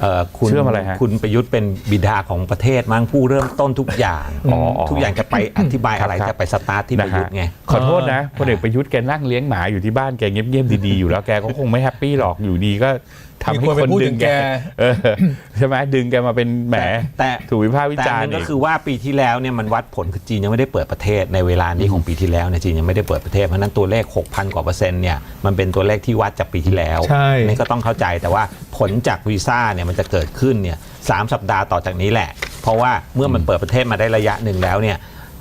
เอ่อคุณเชื่อมอะไรฮะคุณประยุทธ์เป็นบิดาของประเทศมั้งผู้เริ่มต้นทุกอย่าง อ๋ออ๋อทุกอย่างจะไปอธิบายอะไรครับ จะไปสตาร์ทที่ประยุทธ์ไง ขอโทษนะพลเอกประยุทธ์แกนั่งเลี้ยงหมาอยู่ที่บ้านแกเงียบๆดีๆอยู่แล้วแกก็คงไม่แฮปปี้หรอกอยู่ดีก็ ทำให้มีคนคไปนพูดดึถึงงแกแกเออใช่ไหมดึงแกมาเป็นแหมแต่ถูกวิพากษ์วิแต่จารมัณ์นก็อีกคือว่าปีที่แล้วเนี่ยมันวัดผลคือจีนยังไม่ได้เปิดประเทศในเวลานี้ของปีที่แล้วเนี่ยจีนยังไม่ได้เปิดประเทศเพราะฉะนั้นตัวเลข 6,000 กว่าเปอร์เซ็นต์เนี่ยมันเป็นตัวเลขที่วัดจากปีที่แล้วใช่นี่ก็ต้องเข้าใจแต่ว่าผลจากวีซ่าเนี่ยมันจะเกิดขึ้นเนี่ยสามสัปดาห์ต่อจากนี้แหละ เพราะว่าเมื่อมันเปิดประเทศมาได้ระยะหนึ่งแล้วเนี่ย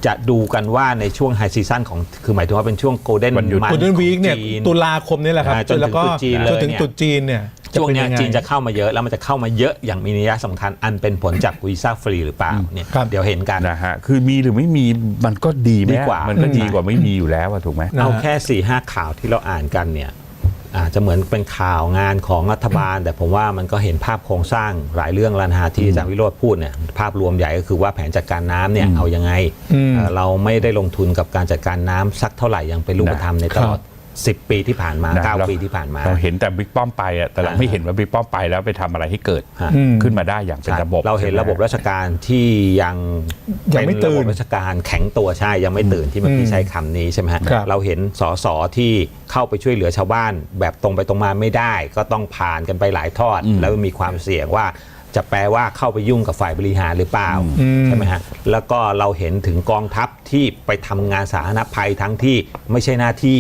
จะดูกันว่าในช่วงไฮซีซั่นของคือหมายถึงว่าเป็นช่วงโกลเด้นวันหยุดมันกูเดินวีคเนี่ยตุลาคมนี่แหละครับอ่าจนถึงแล้วก็ตรุษจีนเลยจนถึงเนี่ยตรุษจีนเนี่ย ช่วงเนี้ยเป็ยัไจีนจะเข้ามาเยอะแล้วมันจะเข้ามาเยอะอย่างมีนัยสำคัญ อันเป็นผลจากวีซ่าฟรีหรือเปล่าเนี่ยครับเดี๋ยวเห็นกันนะฮะคือมีหรือไม่มีมันก็ดีไหมดีกว่ามันก็ดีกว่าไม่มีอยู่แล้วอะถูกไหมนะเอาแค่4ี่ห้าข่าวที่เราอ่านกันเนี่ยอาจจะเหมือนเป็นข่าวงานของรัฐบาล แต่ผมว่ามันก็เห็นภาพโครงสร้างหลายเรื่องแล้วนะฮะที่อาจารย์วิโรธพูดเนี่ยภาพรวมใหญ่ก็คือว่าแผนจัดการน้ำเนี่ยเอายังไงอืมเอ่อเราไม่ได้ลงทุนกับการจัดการน้ำสักเท่าไหร่ยังเป็นรูปธรรมในตลอด 10 ปีที่ผ่านมา นะเรา9ปีที่ผ่านมา เราเห็นแต่บิ๊กป้อมไปอะแต่เราอ่า ไม่เห็นว่าบิ๊กป้อมไปแล้วไปทำอะไรให้เกิดฮะอืมขึ้นมาได้อย่างเป็นระบบเราเห็นใช่ไมระบบราชการที่ยังยังไม่ตื่นเป็ระบบราชการแข็งตัวใช่ยังไม่ตื่นที่เมื่อกี้ใช้คำนี้ใช่ไหมฮะครับเราเห็นสสที่เข้าไปช่วยเหลือชาวบ้าน แบบตรงไปตรงมาไม่ได้ ก็ต้องผ่านกันไปหลายทอดอืมแล้วมีความเสี่ยงว่าจะแปลว่าเข้าไปยุ่งกับฝ่ายบริหารหรือเปล่าอืมใช่ไหมฮะแล้วก็เราเห็นถึงกองทัพที่ไปทำงานสาธารณภัยทั้งที่ไม่ใช่หน้าที่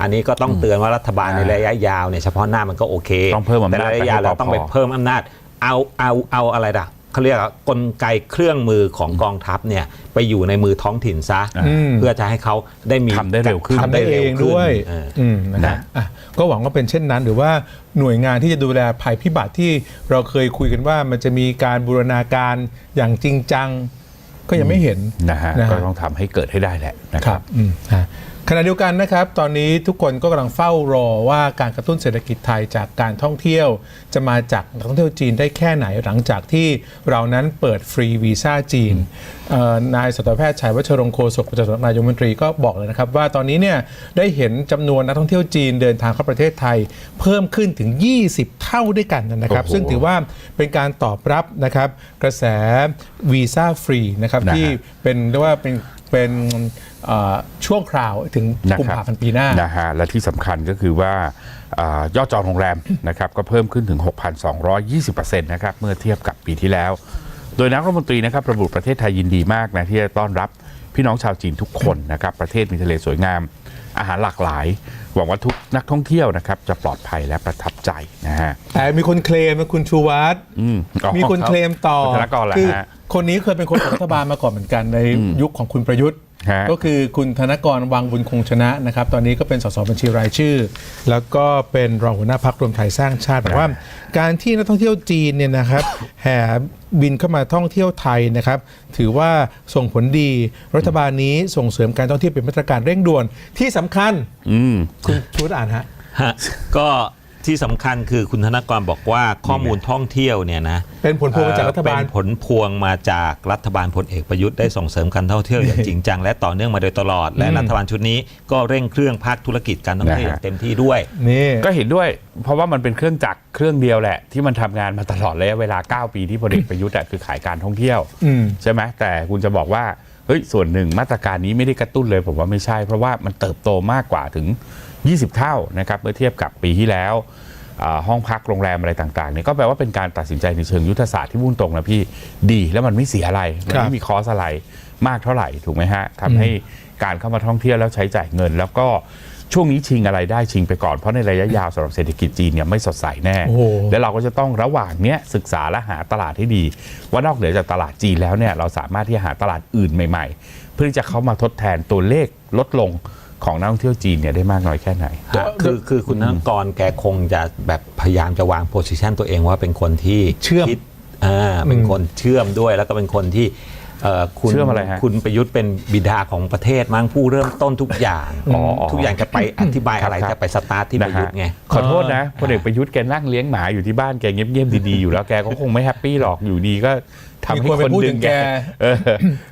อันนี้ก็ต้องเตือนว่ารัฐบาลในระยะยาวเนี่ยเฉพาะหน้ามันก็โอเคต้องเพิ่มอำนาจแต่ระยะยาวไปให้เราต้องไปปภเพิ่มอำนาจ เอาเอาเอาอะไรล่ะเขาเรียกว่ากลไกเครื่องมือของกองทัพเนี่ยไปอยู่ในมือท้องถิ่นซะอืมเพื่อจะให้เขาได้มีทำได้เร็วขึ้นทำได้เองด้วยเอออืมนะฮะอะก็หวังว่าเป็นเช่นนั้น หรือว่าหน่วยงานที่จะดูแลภัยพิบัติที่เราเคยคุยกันว่ามันจะมีการบูรณาการอย่างจริงจังก็ยังไม่เห็นนะฮะนะฮะก็ต้องทำให้เกิดให้ได้แหละนะคครัรับบอืมฮะ ขณะเดียวกันนะครับ ตอนนี้ทุกคนก็กำลังเฝ้ารอว่าการกระตุ้นเศรษฐกิจไทยจากการท่องเที่ยว จะมาจากนักท่องเที่ยวจีนได้แค่ไหนหลังจากที่เรานั้นเปิดฟรีวีซ่าจีนเอ่อนายสัตวแพทย์ชัยวัชรงค์โฆษกประจำสำนักนายกรัฐมนตรีก็บอกเลยนะครับ ว่าตอนนี้เนี่ยได้เห็นจำนวนนักท่องเที่ยวจีนเดินทางเข้าประเทศไทย เพิ่มขึ้นถึง 20 เท่าด้วยกันนะครับโอ้โหซึ่งถือว่าเป็นการตอบรับนะครับกระแสวีซ่าฟรีนะครับนะฮะที่เป็นเรียกว่าเป็น เป็นเอ่อช่วงคราวถึงนะกุมครับภาพันธ์ปีหน้านะฮะและที่สำคัญก็คือว่าอายอดจองโรงแรมนะครับก็เพิ่มขึ้นถึง 6,220%นะครับเมื่อเทียบกับปีที่แล้ว โดยนักรัฐมนตรีนะครับระบุประเทศไทยยินดีมากนะที่จะต้อนรับพี่น้องชาวจีนทุกคนนะครับประเทศมีทะเลสวยงาม อาหารหลากหลาย หวังว่าทุกนักท่องเที่ยวนะครับ จะปลอดภัยและประทับใจนะฮะแต่มีคนเคลมนะคุณชูวัตรอืมอ๋อมีคนเคลมต่อคุณธนกรเหรอคืฮะ คนนี้เคยเป็นคนของรัฐบาลมาก่อนเหมือนกันในยุคของคุณประยุทธ์ฮะ ก็คือคุณธนกรวังบุญคงชนะนะครับ ตอนนี้ก็เป็นสสบัญชีรายชื่อ แล้วก็เป็นรองหัวหน้าพักรวมไทยสร้างชาติบอกว่า การที่นักท่องเที่ยวจีนเนี่ยนะครับแห่บินเข้ามาท่องเที่ยวไทยนะครับ ถือว่าส่งผลดีรัฐบาลนี้ส่งเสริมการท่องเที่ยวเป็นมาตรการเร่งด่วนที่สำคัญอืมคุณชูวัตรอ่านฮะฮะก็ ที่สำคัญคือคุณธนกรบอกว่าข้อมูลท่องเที่ยวเนี่ยนะเป็นผลพวงมาจากรัฐบาลเป็นผลพวงมาจากรัฐบาลพลเอกประยุทธ์ได้ส่งเสริมการท่องเที่ยวอย่างจริงจังและต่อเนื่องมาโดยตลอด และรัฐบาลชุดนี้ก็เร่งเครื่องภาคธุรกิจการท่องเที่ยวอย่างเต็มที่ด้วย นี่ก็เห็นด้วย เพราะว่ามันเป็นเครื่องจักรเครื่องเดียวแหละ ที่มันทำงานมาตลอดระยะเวลา 9 ปีที่พลเอกประยุทธ์อะคือขายการท่องเที่ยว อืม ใช่ไหมแต่คุณจะบอกว่าเฮ้ยส่วนหนึ่งมาตรการนี้ไม่ได้กระตุ้นเลยผมว่าไม่ใช่ เพราะว่ามันเติบโตมากกว่าถึง 20 เท่านะครับเมื่อเทียบกับปีที่แล้วอ่าห้องพักโรงแรมอะไรต่างๆเนี่ยก็แปลว่าเป็นการตัดสินใจในเชิงยุทธศาสตร์ที่พุ่งตรงนะพี่ดีแล้วมันไม่เสียอะไร มันครับไม่มีคอสอะไรมากเท่าไหร่ถูกไหมฮะทำให้การเข้ามาท่องเที่ยวแล้วใช้จ่ายเงิน แล้วก็ช่วงนี้ชิงอะไรได้ชิงไปก่อน เพราะในระยะยาวสำหรับเศรษฐกิจจีนเนี่ยไม่สดใสแน่โอ้โหและเราก็จะต้องระหว่างเนี้ยศึกษาและหาตลาดที่ดี ว่านอกเหนือจากตลาดจีนแล้วเนี่ยเราสามารถที่จะหาตลาดอื่นใหม่ ๆ เพื่อที่จะเข้ามาทดแทนตัวเลขลดลง ของนักท่องเที่ยวจีนเนี่ยได้มากน้อยแค่ไหน ฮะคือคือคุณธนกรแกคงจะแบบพยายามจะวางโพสิชันตัวเองว่าเป็นคนที่เชื่อมคิดอ่าเป็นคนเชื่อมด้วยแล้วก็เป็นคนที่เอ่อคุณเชื่อมอะไรฮะคุณประยุทธ์เป็นบิดาของประเทศมั้งผู้เริ่มต้นทุกอย่างอ๋ออ๋อ ทุกอย่างจะไปอธิบายอะไรครับจะไปสตาร์ทที่ประยุทธ์ไงขอโทษนะพลเอกประยุทธ์แกนั่งเลี้ยงหมาอยู่ที่บ้านแกเงียบๆดีๆอยู่แล้วแกก็คงไม่แฮปปี้หรอกอยู่ดีก็ ทำให้มีคนไปคนพูดดึถึงงแกแกเออ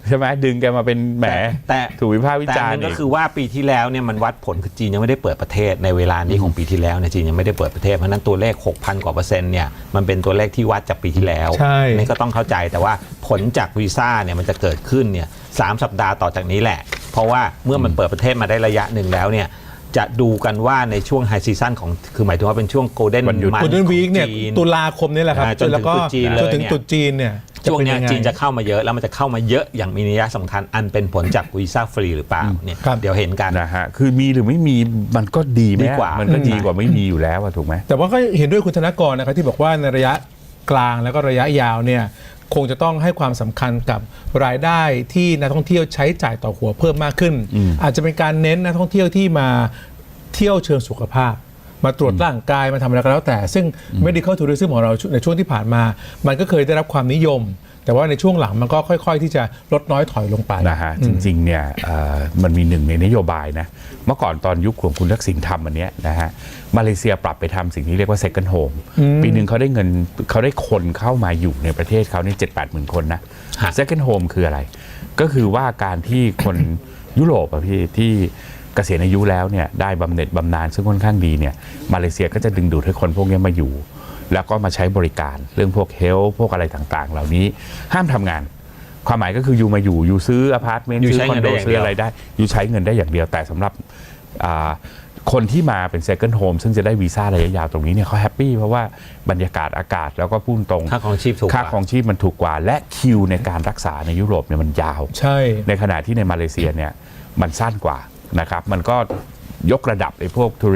ใช่ไหมดึงแกมาเป็นแหมแต่ถูกวิพากษ์วิแต่จารมัณ์นก็อีกคือว่าปีที่แล้วเนี่ยมันวัดผลคือจีนยังไม่ได้เปิดประเทศในเวลานี้ของปีที่แล้วเนี่ยจีนยังไม่ได้เปิดประเทศเพราะฉะนั้นตัวเลข 6,000 กว่าเปอร์เซ็นต์เนี่ยมันเป็นตัวเลขที่วัดจากปีที่แล้วใช่นี่ก็ต้องเข้าใจแต่ว่าผลจากวีซ่าเนี่ยมันจะเกิดขึ้นเนี่ยสามสัปดาห์ต่อจากนี้แหละ เพราะว่าเมื่อมันเปิดประเทศมาได้ระยะหนึ่งแล้วเนี่ย จะดูกันว่าในช่วงไฮซีซันของคือหมายถึงว่าเป็นช่วงโกลเด้นวันหยุดคุณเดนวีคเนี่ยตุลาคมนี่แหละครับอ่าจนถึงแล้วก็ตรุษจีนเลยจนถึงเนี่ย ตรุษจีนเนี่ยช่วงเนี้ยเป็ยัไจีนจะเข้ามาเยอะแล้วมันจะเข้ามาเยอะอย่างมีนัยสำคัญอันเป็นผลจากวีซ่าฟรีหรือเปล่าเนี่ยครับ เดี๋ยวเห็นกัน นะฮะคือมีหรือไม่มีมันก็ดีไหมดีกว่านก็ดีกว่าไม่มีอยู่แล้วอะถูกไหม แต่ว่าก็เห็นด้วยคุณธนกรนะครับที่บอกว่าในระยะกลางแล้วก็ระยะยาวเนี่ย คงจะต้องให้ความสำคัญกับรายได้ที่นักท่องเที่ยวใช้จ่ายต่อหัวเพิ่มมากขึ้น อาจจะเป็นการเน้นนักท่องเที่ยวที่มาเที่ยวเชิงสุขภาพ มาตรวจร่างกายมาทำอะไรก็แล้วแต่ ซึ่ง medical tourism ของเราในช่วงที่ผ่านมา มันก็เคยได้รับความนิยม แต่ว่าในช่วงหลังมันก็ค่อย ๆ ที่จะลดน้อยถอยลงไปนะฮะจริงๆเนี่ยเอ่อมันมีหนึ่งในนโยบายนะเมื่อก่อนตอนยุคของคุณทักษิณทำอันเนี้ยนะฮะมาเลเซียปรับไปทำสิ่งที่เรียกว่า second home ปีหนึ่งเขาได้เงินเขาได้คนเข้ามาอยู่ในประเทศเขาเนี่ยเจ็ดแปดหมื่นคนนะฮะ second home คืออะไร ก็คือว่าการที่คนยุโรปอะพี่ที่เกษียณอายุแล้วเนี่ยได้บำเหน็จบำนาญซึ่งค่อนข้างดีเนี่ยมาเลเซียก็จะดึงดูดให้คนพวกเนี้ยมาอยู่ แล้วก็มาใช้บริการเรื่องพวกเฮลพวกอะไรต่างๆ เหล่านี้ห้ามทำงาน ความหมายก็คืออยู่มาอยู่อยู่ซื้ออพาร์ตเมนต์อยู่ซื้ใช้อคอเงินนโดได้อย่างซื้อเดียวอะไรได้ อยู่ใช้เงินได้อย่างเดียวแต่สำหรับอ่าคนที่มาเป็น second home ซึ่งจะได้วีซ่าระยะยาวตรงนี้เนี่ยเขาแฮปปี้เพราะว่าบรรยากาศอากาศแล้วก็พูดตรงค่าของชีพถูกกว่าค่าของชีพมันถูกกว่า และคิวในการรักษาในยุโรปเนี่ยมันยาว ใช่ ในขณะที่ในมาเลเซียเนี่ยมันสั้นกว่านะครับ มันก็ ยกระดับไอ้พวกทั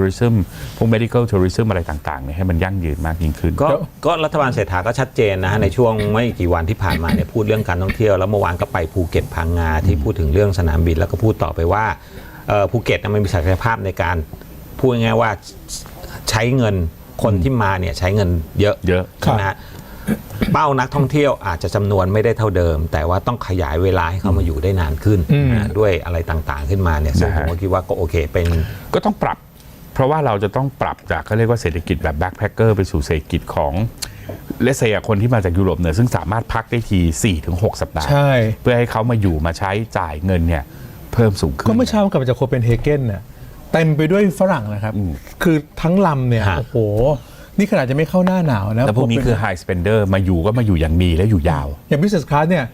วริซึมพวก medical tourism อะไรต่างๆเนี่ยให้มันยั่งยืนมากยิ่งขึ้น ก็เดี๋ยวก็รัฐบาลเศรษฐาก็ชัดเจนนะฮะในช่วงไม่กี่วันที่ผ่านมาเนี่ยพูดเรื่องการท่องเที่ยวแล้วเมื่อวานก็ไปภูเก็ตพังงาที่พูดถึงเรื่องสนามบินแล้วก็พูดต่อไปว่าเอ่อภูเก็ตน่ะมันมีศักยภาพในการพูดง่ายๆว่าใช้เงินคนที่มาเนี่ยใช้เงินเยอะเยอะใช่ไหมฮะ เป้านักท่องเที่ยวอาจจะจำนวนไม่ได้เท่าเดิม แต่ว่าต้องขยายเวลาให้เขามาอยู่ได้นานขึ้นอืมนะฮะด้วยอะไรต่างๆขึ้นมาเนี่ยซึ่งนะผฮะมก็คิดว่าก็โอเคเป็นก็ต้องปรับ เพราะว่าเราจะต้องปรับจากเขาเรียกว่าเศรษฐกิจแบบแบ็คแพคเกอร์ไปสู่เศรษฐกิจของเลเซียคนที่มาจากยุโรปเหนือซึ่งสามารถพักได้ที4-6 สัปดาห์ใช่เพื่อให้เขามาอยู่มาใช้จ่ายเงินเนี่ยเพิ่มสูงขึ้นก็เมื่อเช้ากลับมาจากโคเปนเฮเกนเนี่ยเต็มไปด้วยฝรั่งนะครับอืมคือทั้งลำเนี่ยฮะโอ้โห นี่ขนาดจะไม่เข้าหน้าหนาวนะแล้วพวกนี้คือ high spender มาอยู่ก็มาอยู่อย่างดีและอยู่ยาว อย่าง business class เนี่ย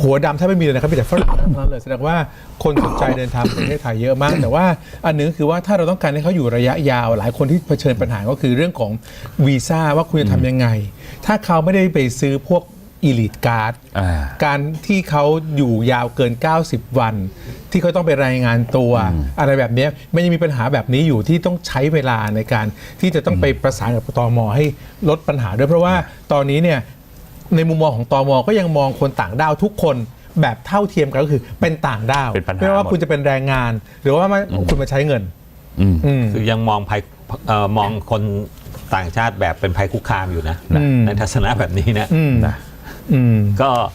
หัวดำแทบไม่มีเลยนะครับมีแต่ฝรั่งทั้งนั้นเลยแสดงว่าคนสนใจเดินทางไปประเทศไทยเยอะมาก แต่ว่าอันหนึงคือว่าถ้าเราต้องการให้เขาอยู่ระยะยาว หลายคนที่เผชิญปัญหาก็คือเรื่องของวีซ่าว่าคุณจะทำยังไง ถ้าเขาไม่ได้ไปซื้อพวก elite card อ่าการที่เขาอยู่ยาวเกิน 90 วัน ที่เขาต้องไปรายงานตัวอะไรแบบเนี้ยมันยังมีปัญหาแบบนี้อยู่ที่ต้องใช้เวลาในการที่จะต้องไปประสานกับตมให้ลดปัญหาด้วยเพราะว่าตอนนี้เนี่ยในมุมมองของตมก็ยังมองคนต่างด้าวทุกคนแบบเท่าเทียมกันก็คือเป็นต่างด้าวเป็นปัญหาไม่ว่าหมดคุณจะเป็นแรงงาน หรือว่ามาคุณมาใช้เงินอืมอืมคือยังมองภัยเอ่อมองคนต่างชาติแบบเป็นภัยคุกคามอยู่นะอืมในทัศนะแบบนี้นะอืมนะอืมก็เอ่อ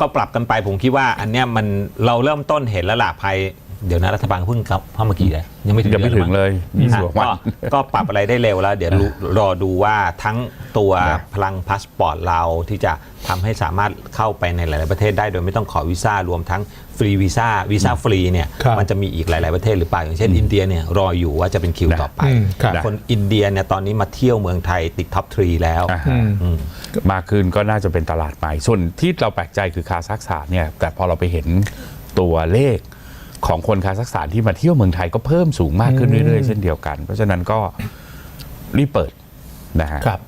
ก็ปรับกันไปผมคิดว่าอันเนี้ยมันเราเริ่มต้นเห็นแล้วล่ะภัย เดี๋ยวนะรัฐบาลเพิ่งเข้าเข้ามากี่เลยยังไม่ถึงยังไม่ดือนถึงมั้เลยมีสิบกว่าวันก็ก็ปรับอะไรได้เร็วแล้ว เดี๋ยวรู้รอดูว่าทั้งตัวนะพลังพาสปอร์ตเราที่จะทำให้สามารถเข้าไปในหลาย ๆ ประเทศได้โดยไม่ต้องขอวีซ่ารวมทั้งฟรีวีซ่าวีซ่าฟรีเนี่ยครับมันจะมีอีกหลาย ๆ ประเทศหรือเปล่าอย่างเช่น อินเดียเนี่ยรออยู่ว่าจะเป็นคิวนะต่อไปอืมครับคนอินเดียเนี่ยตอนนี้มาเที่ยวเมืองไทยติดท็อปทรีแล้วอ่าอืฮะมอืมมากขึ้นก็น่าจะเป็นตลาดใหม่ส่วนที่เราแปลกใจคือคาซัคสถานเนี่ยแต่พอเราไปเห็นตัวเลข ของคนคาซัคสถานที่มาเที่ยวเมืองไทยก็เพิ่มสูงมากขึ้นเรื่อยๆเช่นเดียวกัน เพราะฉะนั้นก็รีบเปิดนะฮะครับ